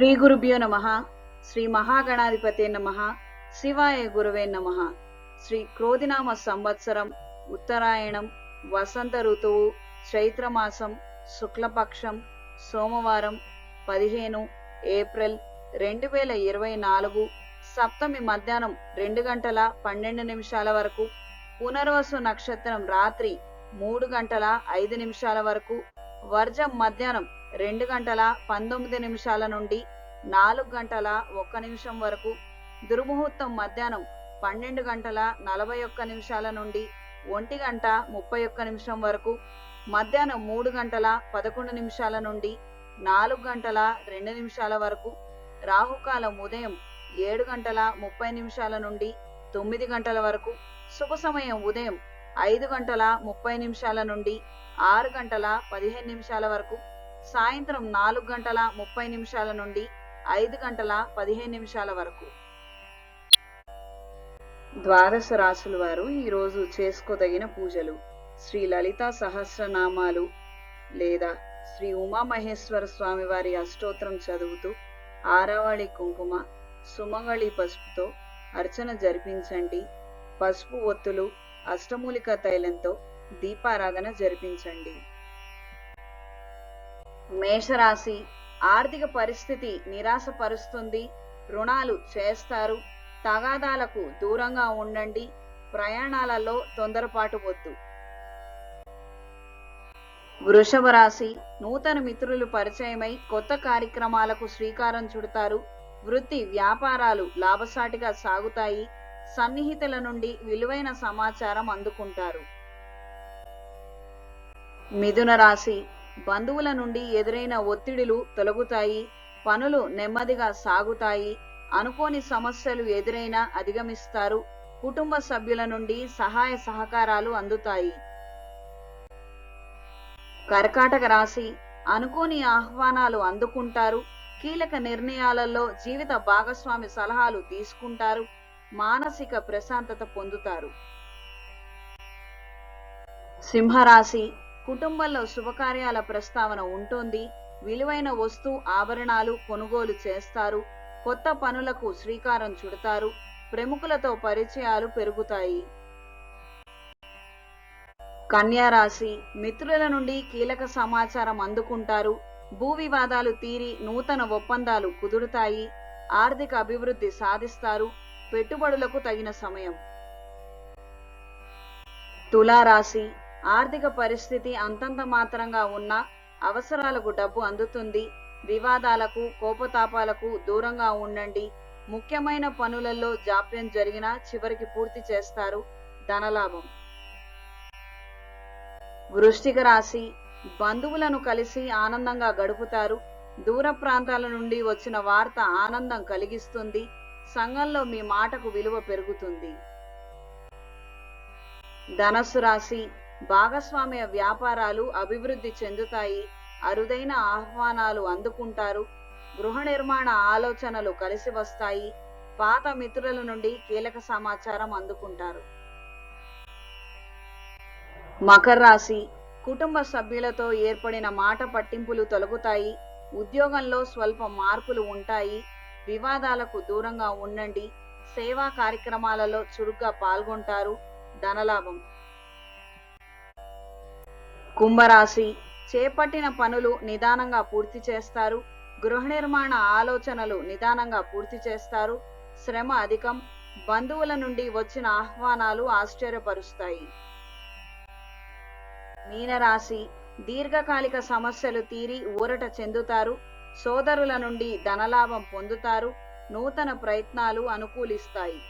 శ్రీ గురుభ్యో నమ శ్రీ మహాగణాధిపతే నమ శివాయ గురువే నమ. శ్రీ క్రోధినామ సంవత్సరం ఉత్తరాయణం వసంత ఋతువు చైత్రమాసం శుక్లపక్షం సోమవారం పదిహేను ఏప్రిల్ రెండు వేల ఇరవై నాలుగు సప్తమి మధ్యాహ్నం రెండు గంటల పన్నెండు నిమిషాల వరకు పునర్వసు నక్షత్రం రాత్రి మూడు గంటల ఐదు నిమిషాల వరకు వర్జం మధ్యాహ్నం రెండు గంటల పంతొమ్మిది నిమిషాల నుండి నాలుగు గంటల ఒక్క నిమిషం వరకు. దుర్ముహూర్తం మధ్యాహ్నం పన్నెండు గంటల నలభై ఒక్క నిమిషాల నుండి ఒంటి గంట ముప్పై ఒక్క నిమిషం వరకు. మధ్యాహ్నం మూడు గంటల పదకొండు నిమిషాల నుండి నాలుగు గంటల రెండు నిమిషాల వరకు. రాహుకాలం ఉదయం ఏడు గంటల ముప్పై నిమిషాల నుండి తొమ్మిది గంటల వరకు. శుభ సమయం ఉదయం ఐదు గంటల ముప్పై నిమిషాల నుండి ఆరు గంటల పదిహేను నిమిషాల వరకు. సాయంత్రం నాలుగు గంటల ముప్పై నిమిషాల నుండి ఐదు గంటల పదిహేను నిమిషాల వరకు. ద్వాదశ రాసుల వారు ఈరోజు చేసుకోదగిన పూజలు. శ్రీ లలిత సహస్రనామాలు లేదా శ్రీ ఉమామహేశ్వర స్వామి వారి అష్టోత్తరం చదువుతూ ఆరావళి కుంకుమ సుమంగళి పసుపుతో అర్చన జరిపించండి. పసుపు ఒత్తులు అష్టమూలిక తైలంతో దీపారాధన జరిపించండి. మేషరాశి ఆర్థిక పరిస్థితి నిరాశపరుస్తుంది. రుణాలు చేస్తారు. తగాదాలకు దూరంగా ఉండండి. ప్రయాణాలలో తొందరపాటు వద్దు. వృషభ రాశి నూతన మిత్రులు పరిచయమై కొత్త కార్యక్రమాలకు శ్రీకారం చుడతారు. వృత్తి వ్యాపారాలు లాభసాటిగా సాగుతాయి. సన్నిహితుల నుండి విలువైన సమాచారం అందుకుంటారు. మిథున రాశి బంధువుల నుండి ఎదురైన ఒత్తిడిలు తొలగుతాయి పనులు నెమ్మదిగా సాగుతాయి అనుకోని సమస్యలు ఎదురైనా అధిగమిస్తారు కుటుంబ సభ్యుల నుండి సహాయ సహకారాలు అందుతాయి. కర్కాటక రాశి అనుకోని ఆహ్వానాలు అందుకుంటారు కీలక నిర్ణయాలలో జీవిత భాగస్వామి సలహాలు తీసుకుంటారు మానసిక ప్రశాంతత పొందుతారు. సింహరాశి కుటుంబంలో శుభకార్యాల ప్రస్తావన ఉంటుంది. విలువైన వస్తు ఆభరణాలు కొనుగోలు చేస్తారు. కొత్త పనులకు శ్రీకారం చుడతారు. ప్రముఖులతో పరిచయాలు పెరుగుతాయి. కన్యారాశి మిత్రుల నుండి కీలక సమాచారం అందుకుంటారు. భూ వివాదాలు తీరి నూతన ఒప్పందాలు కుదురుతాయి. ఆర్థిక అభివృద్ధి సాధిస్తారు. పెట్టుబడులకు తగిన సమయం. తులారాశి ఆర్థిక పరిస్థితి అంతంత మాత్రంగా ఉన్న అవసరాలకు డబ్బు అందుతుంది. వివాదాలకు కోపతాపాలకు దూరంగా ఉండండి. ముఖ్యమైన పనులలో జాప్యం జరిగినా చివరికి పూర్తి చేస్తారు ధనలాభం. వృష్టిక రాశి బంధువులను కలిసి ఆనందంగా గడుపుతారు. దూర ప్రాంతాల నుండి వచ్చిన వార్త ఆనందం కలిగిస్తుంది. సంఘంలో మీ మాటకు విలువ పెరుగుతుంది. ధనస్సు రాశి భాగస్వామ్య వ్యాపారాలు అభివృద్ధి చెందుతాయి. అరుదైన ఆహ్వానాలు అందుకుంటారు. గృహ నిర్మాణ ఆలోచనలు కలిసి వస్తాయి. పాత మిత్రుల నుండి కీలక సమాచారం అందుకుంటారు. మకర రాశి కుటుంబ సభ్యులతో ఏర్పడిన మాట పట్టింపులు తొలగుతాయి. ఉద్యోగంలో స్వల్ప మార్పులు ఉంటాయి. వివాదాలకు దూరంగా ఉండండి. సేవా కార్యక్రమాలలో చురుగ్గా పాల్గొంటారు. ధనలాభం. కుంభరాశి. చేపట్టిన పనులు నిదానంగా పూర్తి చేస్తారు. గృహ నిర్మాణ ఆలోచనలు నిదానంగా పూర్తి చేస్తారు. శ్రమ అధికం. బంధువుల నుండి వచ్చిన ఆహ్వానాలు ఆశ్చర్యపరుస్తాయి. మీనరాశి. దీర్ఘకాలిక సమస్యలు తీరి ఊరట చెందుతారు. సోదరుల నుండి ధనలాభం పొందుతారు. నూతన ప్రయత్నాలు అనుకూలిస్తాయి.